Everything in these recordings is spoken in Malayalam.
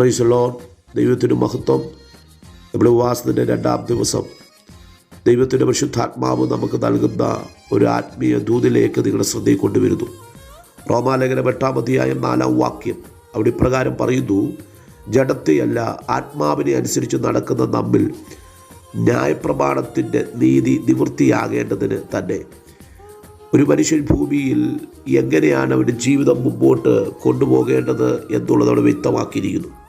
പ്രൈസ് ലോൺ ദൈവത്തിന്റെ മഹത്വം. നമ്മുടെ ഉപവാസത്തിന്റെ രണ്ടാം ദിവസം ദൈവത്തിന്റെ പരിശുദ്ധാത്മാവ് നമുക്ക് നൽകുന്ന ഒരു ആത്മീയ ദൂതിലേക്ക് നിങ്ങളുടെ ശ്രദ്ധയിൽ കൊണ്ടുവരുന്നു. റോമാലേഖനം എട്ടാം അധ്യായം നാലാം വാക്യം അവിടെ ഇപ്രകാരം പറയുന്നു ജഡത്തെയല്ല ആത്മാവിനെ അനുസരിച്ച് നടക്കുന്ന നമ്മിൽ ന്യായപ്രമാണത്തിന്റെ നീതി നിവൃത്തിയാകേണ്ടതിന് തന്നെ. ഒരു മനുഷ്യൻ ഭൂമിയിൽ എങ്ങനെയാണ് അവന്റെ ജീവിതം മുമ്പോട്ട് കൊണ്ടുപോകേണ്ടത് എന്നുള്ളത് അവിടെ വ്യക്തമാക്കിയിരിക്കുന്നു.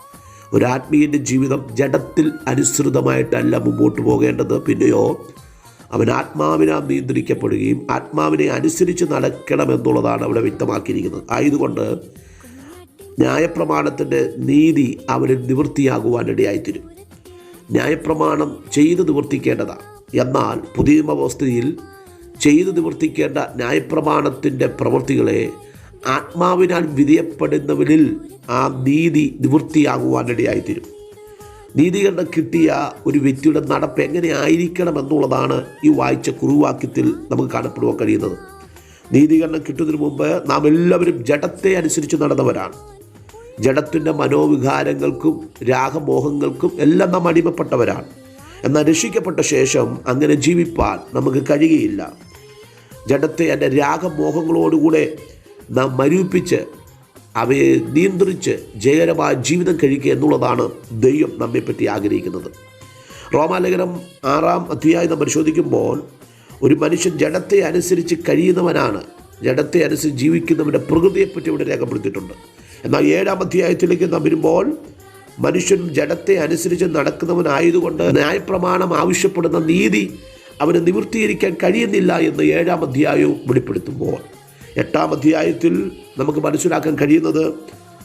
ഒരു ആത്മീയന്റെ ജീവിതം ജഡത്തിൽ അനുസൃതമായിട്ടല്ല മുമ്പോട്ട് പോകേണ്ടത്. പിന്നെയോ അവൻ ആത്മാവിനാൽ നിയന്ത്രിക്കപ്പെടുകയും ആത്മാവിനെ അനുസരിച്ച് നടക്കണമെന്നുള്ളതാണ് അവിടെ വ്യക്തമാക്കിയിരിക്കുന്നത്. ആയതുകൊണ്ട് ന്യായപ്രമാണത്തിന്റെ നീതി അവന് നിവൃത്തിയാകുവാനിടയായിത്തീരും ന്യായപ്രമാണം ചെയ്ത് നിവർത്തിക്കേണ്ടതാണ്. എന്നാൽ പുതിയ നിയമവ്യവസ്ഥയിൽ ചെയ്ത് നിവർത്തിക്കേണ്ട ന്യായപ്രമാണത്തിന്റെ പ്രവൃത്തികളെ ആത്മാവിനാൽ വിധേയപ്പെടുന്നവരിൽ ആ നീതി നിവൃത്തിയാകുവാനിടയായിത്തീരും. നീതികരണം കിട്ടിയ ഒരു വ്യക്തിയുടെ നടപ്പ് എങ്ങനെ ആയിരിക്കണം എന്നുള്ളതാണ് ഈ വായിച്ച കുറുവാക്യത്തിൽ നമുക്ക് കാണപ്പെടുവാൻ കഴിയുന്നത്. നീതികരണം കിട്ടുന്നതിന് മുമ്പ് നാം എല്ലാവരും ജഡത്തെ അനുസരിച്ച് നടന്നവരാണ്. ജഡത്തിന്റെ മനോവികാരങ്ങൾക്കും രാഗമോഹങ്ങൾക്കും എല്ലാം നാം അടിമപ്പെട്ടവരാണ്. എന്നാൽ രക്ഷിക്കപ്പെട്ട ശേഷം അങ്ങനെ ജീവിപ്പാൻ നമുക്ക് കഴിയുകയില്ല. ജഡത്തെ എന്റെ രാഗമോഹങ്ങളോടുകൂടെ നാം മരൂപ്പിച്ച് അവയെ നിയന്ത്രിച്ച് ജയകരമായ ജീവിതം കഴിക്കുക എന്നുള്ളതാണ് ദൈവം നമ്മെപ്പറ്റി ആഗ്രഹിക്കുന്നത്. റോമാലേഖനം ആറാം അധ്യായം പരിശോധിക്കുമ്പോൾ ഒരു മനുഷ്യൻ ജഡത്തെ അനുസരിച്ച് കഴിയുന്നവനാണ്. ജഡത്തെ അനുസരിച്ച് ജീവിക്കുന്നവന്റെ പ്രകൃതിയെപ്പറ്റി ഇവിടെ രേഖപ്പെടുത്തിയിട്ടുണ്ട്. എന്നാൽ ഏഴാം അധ്യായത്തിലേക്ക് നാം വരുമ്പോൾ മനുഷ്യൻ ജഡത്തെ അനുസരിച്ച് നടക്കുന്നവനായതുകൊണ്ട് ന്യായപ്രമാണം ആവശ്യപ്പെടുന്ന നീതി അവന് നിവൃത്തീകരിക്കാൻ കഴിയുന്നില്ല എന്ന് ഏഴാം അധ്യായവും വെളിപ്പെടുത്തുമ്പോൾ. എട്ടാം അധ്യായത്തിൽ നമുക്ക് മനസ്സിലാക്കാൻ കഴിയുന്നത്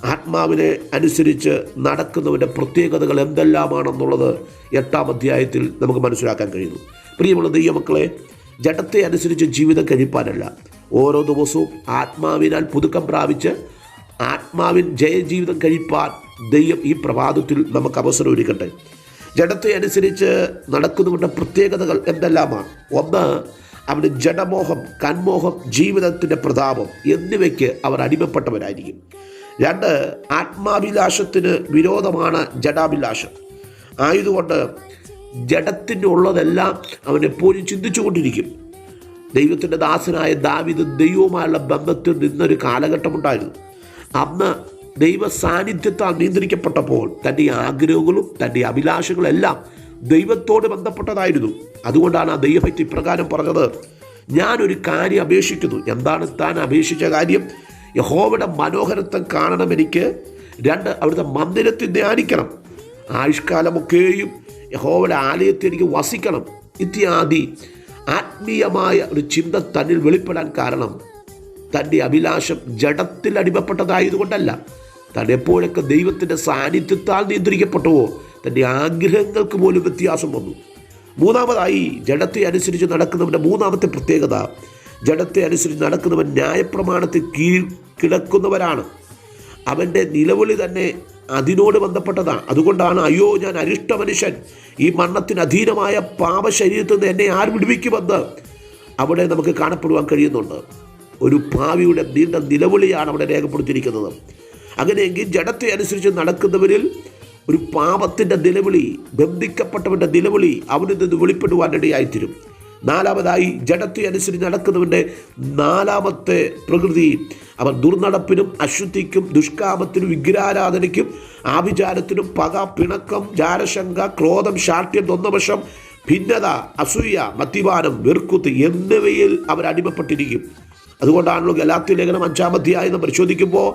ആത്മാവിനെ അനുസരിച്ച് നടക്കുന്നവന്റെ പ്രത്യേകതകൾ എന്തെല്ലാമാണെന്നുള്ളത് എട്ടാം അധ്യായത്തിൽ നമുക്ക് മനസ്സിലാക്കാൻ കഴിയുന്നു. പ്രിയമുള്ള ദൈവമക്കളെ ജഡത്തെ അനുസരിച്ച് ജീവിതം കഴിപ്പാനല്ല. ഓരോ ദിവസവും ആത്മാവിനാൽ പുതുക്കം പ്രാപിച്ച് ആത്മാവിൻ ജയജീവിതം കഴിപ്പാൻ ദൈവം ഈ പ്രഭാതത്തിൽ നമുക്ക് അവസരം ഒരുക്കട്ടെ. ജഡത്തെ അനുസരിച്ച് നടക്കുന്നവരുടെ പ്രത്യേകതകൾ എന്തെല്ലാമാണ്? ഒന്ന് അവന് ജഡമോഹം കൺമോഹം ജീവിതത്തിന്റെ പ്രതാപം എന്നിവയ്ക്ക് അവർ അടിമപ്പെട്ടവരായിരിക്കും. രണ്ട് ആത്മാഭിലാഷത്തിന് വിരോധമാണ് ജഡാഭിലാഷം. ആയതുകൊണ്ട് ജഡത്തിന്റെ ഉള്ളതെല്ലാം അവൻ എപ്പോഴും ചിന്തിച്ചുകൊണ്ടിരിക്കും. ദൈവത്തിന്റെ ദാസനായ ദാവിദ് ദൈവവുമായുള്ള ബന്ധത്തിൽ നിന്നൊരു കാലഘട്ടമുണ്ടായിരുന്നു. അന്ന് ദൈവ സാന്നിധ്യത്താൽ നിയന്ത്രിക്കപ്പെട്ടപ്പോൾ തന്റെ ആഗ്രഹങ്ങളും തന്റെ അഭിലാഷങ്ങളെല്ലാം ദൈവത്തോട് ബന്ധപ്പെട്ടതായിരുന്നു. അതുകൊണ്ടാണ് ആ ദൈവഭക്തി ഇപ്രകാരം പറഞ്ഞത്. ഞാനൊരു കാര്യം അപേക്ഷിക്കുന്നു. എന്താണ് താൻ അപേക്ഷിച്ച കാര്യം? യഹോവയുടെ മനോഹരത്വം കാണണം എനിക്ക്. രണ്ട് അവിടുത്തെ മന്ദിരത്തിൽ ധ്യാനിക്കണം. ആയുഷ്കാലമൊക്കെയും യഹോവയുടെ ആലയത്തിൽ എനിക്ക് വസിക്കണം. ഇത്യാദി ആത്മീയമായ ഒരു ചിന്ത തന്നിൽ വെളിപ്പെടാൻ കാരണം തന്റെ അഭിലാഷം ജഡത്തിൽ അടിമപ്പെട്ടതായതുകൊണ്ടല്ല. താൻ എപ്പോഴൊക്കെ ദൈവത്തിന്റെ സാന്നിധ്യത്താൽ നിയന്ത്രിക്കപ്പെട്ടുവോ തന്റെ ആഗ്രഹങ്ങൾക്ക് പോലും വ്യത്യാസം വന്നു. മൂന്നാമതായി ജഡത്തെ അനുസരിച്ച് നടക്കുന്നവന്റെ മൂന്നാമത്തെ പ്രത്യേകത ജഡത്തെ അനുസരിച്ച് നടക്കുന്നവൻ ന്യായപ്രമാണത്തിൽ കീഴ് കിടക്കുന്നവരാണ്. അവന്റെ നിലവിളി തന്നെ അതിനോട് ബന്ധപ്പെട്ടതാണ്. അതുകൊണ്ടാണ് അയ്യോ ഞാൻ അരിഷ്ട മനുഷ്യൻ. ഈ മരണത്തിന് അധീനമായ പാപശരീരത്തിൽ നിന്ന് എന്നെ ആർ വിടുവിക്കുമെന്ന് അവിടെ നമുക്ക് കാണപ്പെടുവാൻ കഴിയുന്നുണ്ട്. ഒരു ഭാവിയുടെ നീണ്ട നിലവിളിയാണ് അവിടെ രേഖപ്പെടുത്തിയിരിക്കുന്നത്. അങ്ങനെയെങ്കിൽ ജഡത്തെ അനുസരിച്ച് നടക്കുന്നവരിൽ ഒരു പാപത്തിന്റെ നിലവിളി ബന്ധിക്കപ്പെട്ടവന്റെ നിലവിളി അവനിൽ നിന്ന് വെളിപ്പെടുവാനിടയായിത്തീരും നാലാമതായി ജഡത്തെ അനുസരിച്ച് നടക്കുന്നവന്റെ നാലാമത്തെ പ്രകൃതി. അവൻ ദുർനടപ്പിനും അശുദ്ധിക്കും ദുഷ്കാമത്തിനും വിഗ്രഹാരാധനയ്ക്കും ആഭിചാരത്തിനും പക പിണക്കം ജാരശങ്ക ക്രോധം ശാഠ്യം തൊന്നവശം ഭിന്നത അസൂയ മദ്യപാനം വെറുക്കുത്ത് എന്നിവയിൽ അവർ അടിമപ്പെട്ടിരിക്കും. അതുകൊണ്ടാണല്ലോ ഗലാത്തി ലേഖനം അഞ്ചാം പരിശോധിക്കുമ്പോൾ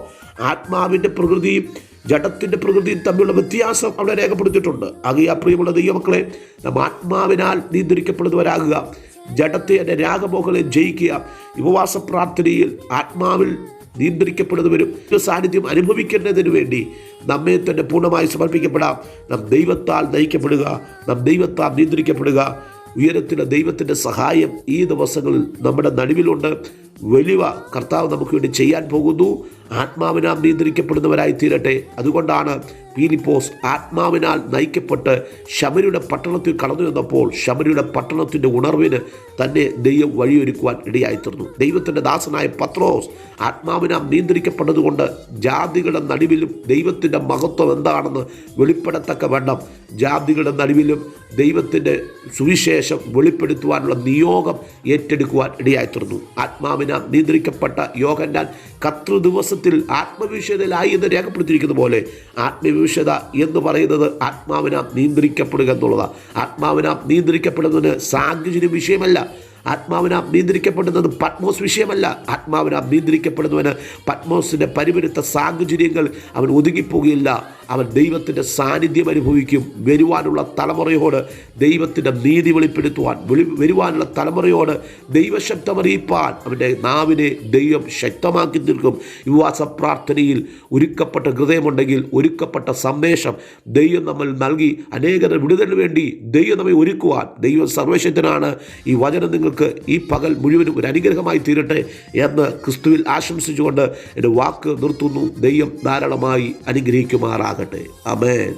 ആത്മാവിന്റെ പ്രകൃതിയും ജഡത്തിന്റെ പ്രകൃതി തമ്മിലുള്ള വ്യത്യാസം അവിടെ രേഖപ്പെടുത്തിയിട്ടുണ്ട്. ആകെ പ്രിയമുള്ള ദൈവമക്കളെ നാം ആത്മാവിനാൽ നിയന്ത്രിക്കപ്പെടുന്നവരാകുക. ജഡത്തെ എന്റെ രാഗമോഹങ്ങളെ ജയിക്കുക. ഉപവാസ പ്രാർത്ഥനയിൽ ആത്മാവിൽ നിയന്ത്രിക്കപ്പെടുന്നവരും സാന്നിധ്യം അനുഭവിക്കേണ്ടതിന് വേണ്ടി നമ്മെ തന്നെ പൂർണമായി സമർപ്പിക്കപ്പെടാം. നാം ദൈവത്താൽ നയിക്കപ്പെടുക. നാം ദൈവത്താൽ നിയന്ത്രിക്കപ്പെടുക. ഉയരത്തിലെ ദൈവത്തിന്റെ സഹായം ഈ ദിവസങ്ങളിൽ നമ്മുടെ നടുവിലുണ്ട്. വലിയ കർത്താവ് നമുക്ക് വേണ്ടി ചെയ്യാൻ പോകുന്നു. ആത്മാവിനാൽ നിയന്ത്രിക്കപ്പെടുന്നവരായി തീരട്ടെ അതുകൊണ്ടാണ് പീലിപ്പോസ് ആത്മാവിനാൽ നയിക്കപ്പെട്ട് ശബരിയുടെ പട്ടണത്തിൽ കടന്നു വന്നപ്പോൾ ശബരിയുടെ പട്ടണത്തിന്റെ ഉണർവിന് തന്നെ ദൈവം വഴിയൊരുക്കുവാൻ ഇടയായിത്തീർന്നു. ദൈവത്തിന്റെ ദാസനായ പത്രോസ് ആത്മാവിനാൽ നിയന്ത്രിക്കപ്പെട്ടതുകൊണ്ട് ജാതികളുടെ നടുവിലും ദൈവത്തിന്റെ മഹത്വം എന്താണെന്ന് വെളിപ്പെടത്തക്ക വേണം ജാതികളുടെ നടുവിലും ദൈവത്തിന്റെ സുവിശേഷം വെളിപ്പെടുത്തുവാനുള്ള നിയോഗം ഏറ്റെടുക്കുവാൻ ഇടയായിത്തീർന്നു. ആത്മാവിനാൽ നിയന്ത്രിക്കപ്പെട്ട യോഹന്നാൻ കത്രു ദിവസത്തിൽ ആത്മവിഷയതയിലായി എന്ന് രേഖപ്പെടുത്തിയിരിക്കുന്ന പോലെ ആത്മവിഷയത എന്ന് പറയുന്നത് ആത്മാവിനാം നിയന്ത്രിക്കപ്പെടുക എന്നുള്ളതാണ്. ആത്മാവിനാം നിയന്ത്രിക്കപ്പെടുന്നതിന് സാഹചര്യം വിഷയമല്ല. ആത്മാവിനാം നിയന്ത്രിക്കപ്പെടുന്നത് പത്മോസ് വിഷയമല്ല. ആത്മാവിനാം നിയന്ത്രിക്കപ്പെടുന്നവന് പത്മോസിന്റെ പരിവരുത്ത സാഹചര്യങ്ങൾ അവൻ ഒതുങ്ങിപ്പോകുകയില്ല. അവൻ ദൈവത്തിന്റെ സാന്നിധ്യം അനുഭവിക്കും. വരുവാനുള്ള തലമുറയോട് ദൈവത്തിന്റെ നീതി വെളിപ്പെടുത്തുവാൻ വെളി വരുവാനുള്ള തലമുറയോട് ദൈവശബ്ദം അറിയിപ്പാൻ അവന്റെ നാവിനെ ദൈവം ശക്തമാക്കി നിൽക്കും വിവാസ പ്രാർത്ഥനയിൽ ഒരുക്കപ്പെട്ട ഹൃദയമുണ്ടെങ്കിൽ ഒരുക്കപ്പെട്ട സന്ദേശം ദൈവം നമ്മൾ നൽകി. അനേകരുടെ വിടുതലിന് വേണ്ടി ദൈവം നമ്മെ ഒരുക്കുവാൻ ദൈവം സർവശക്തനാണ്. ഈ വചനം നിങ്ങൾക്ക് ഈ പകൽ മുഴുവനും ഒരു അനുഗ്രഹമായി തീരട്ടെ എന്ന് ക്രിസ്തുവിൽ ആശംസിച്ചുകൊണ്ട് എന്റെ വാക്ക് നിർത്തുന്നു. ദൈവം ധാരാളമായി അനുഗ്രഹിക്കുമാറാകട്ടെ. അമേൻ